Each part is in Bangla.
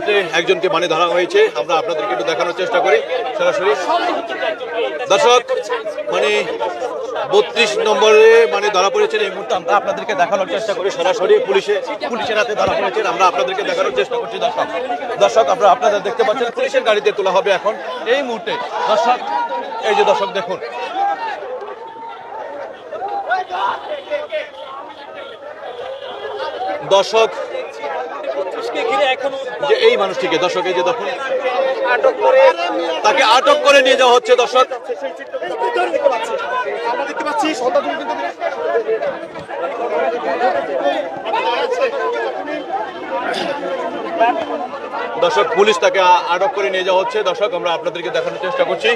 মুহূর্তে একজনকে মানে ধরা হয়েছে। আমরা আপনাদেরকে একটু দেখানোর চেষ্টা করি। সরাসরি। দর্শক মানে বত্রিশ নম্বরে মানে ধরা পড়েছেন, এই মুহূর্তে আমরা আপনাদেরকে দেখানোর চেষ্টা করি। সরাসরি পুলিশে, পুলিশের হাতে ধরা পড়েছেন, আমরা আপনাদেরকে দেখানোর চেষ্টা করছি, দর্শক। দর্শক আমরা আপনাদের দেখতে পাচ্ছেন, পুলিশের গাড়িতে তোলা হবে এখন। এই মুহূর্তে, দর্শক, এই যে দর্শক, দেখুন। দর্শক যে এই মানুষটিকে, দর্শক, এই যে দেখুন, তাকে আটক করে নিয়ে যাওয়া হচ্ছে, দর্শক। দর্শক, পুলিশ তাকে আটক করে নিয়ে যাওয়া হচ্ছে। দর্শক, আমরা আপনাদেরকে দেখানোর চেষ্টা করছি।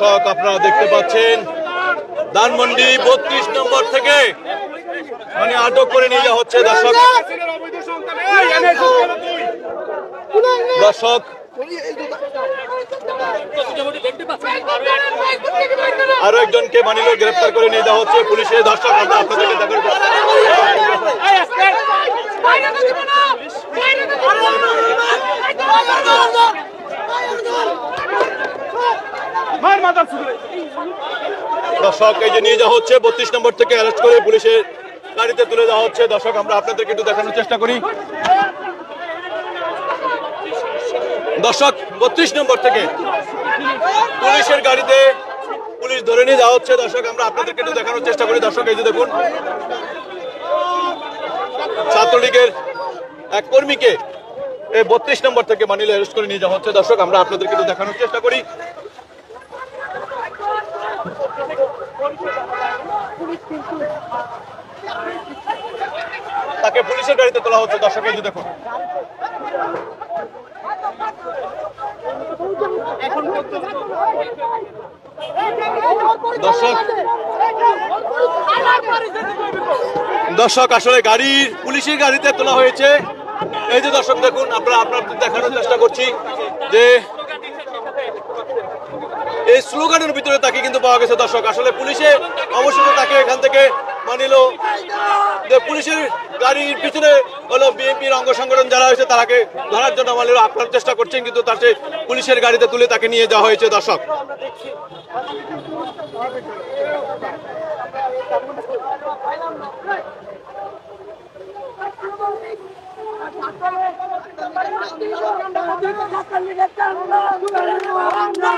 দর্শক, আপনারা দেখতে পাচ্ছেন, ধানমন্ডি বত্রিশ নম্বর থেকে মানে আটক করে নিয়ে যাওয়া হচ্ছে দর্শক। দর্শক, আরও একজনকে মানিল গ্রেফতার করে নিয়ে যাওয়া হচ্ছে পুলিশের দর্শক আমরা আপনাদেরকে দেখার দর্শক, এই যে নিয়ে যাওয়া হচ্ছে, বত্রিশ নম্বর থেকে অ্যারেস্ট করে পুলিশের গাড়িতে তুলে দেওয়া হচ্ছে। দর্শক, আমরা আপনাদেরকে একটু দেখানোর চেষ্টা করি। দর্শক, বত্রিশ নম্বর থেকে পুলিশের গাড়িতে পুলিশ ধরে নিয়ে যাওয়া হচ্ছে। দর্শক, আমরা আপনাদেরকে একটু দেখানোর চেষ্টা করি। দর্শক, এই যে দেখুন, ছাত্রলীগের এক কর্মীকে এই বত্রিশ নম্বর থেকে মানিলে অ্যারেস্ট করে নিয়ে যাওয়া হচ্ছে। দর্শক, আমরা আপনাদেরকে একটু দেখানোর চেষ্টা করি। তাকে পুলিশের গাড়িতে তোলা হচ্ছে, দর্শক এই যে দেখুন। দর্শক দর্শক, আসলে গাড়ির পুলিশের গাড়িতে তোলা হয়েছে। এই যে দর্শক, দেখুন, আমরা আপনার দেখানোর চেষ্টা করছি যে এই স্লোগানের ভিতরে তাকে কিন্তু পাওয়া গেছে দর্শক। আসলে পুলিশে অবশ্যই তাকে এখান থেকে মানিল। যে পুলিশের গাড়ির পিছনে হলো বিএনপির অঙ্গ সংগঠন যারা হয়েছে তারাকে ধরার জন্য মানিল আপনার চেষ্টা করছেন, কিন্তু তাকে পুলিশের গাড়িতে তুলে তাকে নিয়ে যাওয়া হয়েছে দর্শক। আমরা